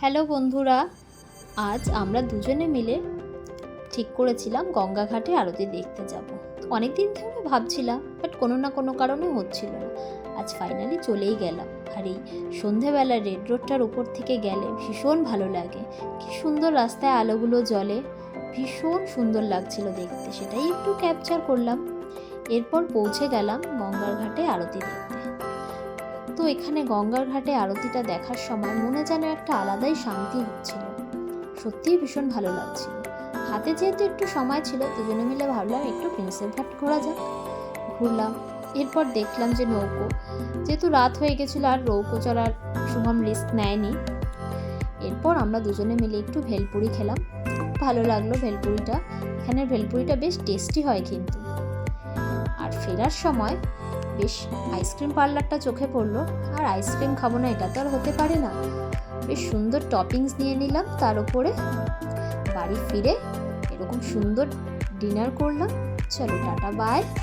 Hello বন্ধুরা, আজ আমরা দুজনে মিলে ঠিক করেছিলাম গঙ্গাঘাটে আরতি দেখতে যাব। অনেক দিন ধরে ভাবছিলাম বাট কোনো না কোনো কারণে হচ্ছিল না। আজ ফাইনালি চলেই গেলাম। আর এই সন্ধেবেলা রেড রোডটার উপর থেকে গেলে ভীষণ ভালো লাগে। কি সুন্দর রাস্তায় আলোগুলো জ্বলে, ভীষণ সুন্দর লাগছিল দেখতে। সেটাই একটু ক্যাপচার করলাম। এরপর পৌঁছে গেলাম গঙ্গার ঘাটে আরতি দেখতে। তো এখানে গঙ্গার ঘাটে আরতিটা দেখার সময় মনে যেন একটা আলাদাই শান্তি হচ্ছিল। সত্যিই ভীষণ ভালো লাগছিল। হাতে যেহেতু একটু সময় ছিল, দুজনে মিলে ভাবলাম একটু প্রিন্সেপ ঘাট ঘোরা যাক। ঘুরলাম, এরপর দেখলাম যে নৌকো। যেহেতু রাত হয়ে গেছিল আর নৌকো চলার শুভম রিস্ক নেয়নি, এরপর আমরা দুজনে মিলে একটু ভেলপুরি খেলাম। ভালো লাগল ভেলপুরিটা। এখানের ভেলপুরিটা বেশ টেস্টি হয় কিন্তু। আর ফেরার সময় বেশ আইসক্রিম পার্লারটা চোখে পড়ল। আর আইসক্রিম খাব না, এটা তো আর হতে পারে না। বেশ সুন্দর টপিংস নিয়ে নিলাম তার উপরে। বাড়ি ফিরে এরকম সুন্দর ডিনার করলাম। চলো টাটা, বাই।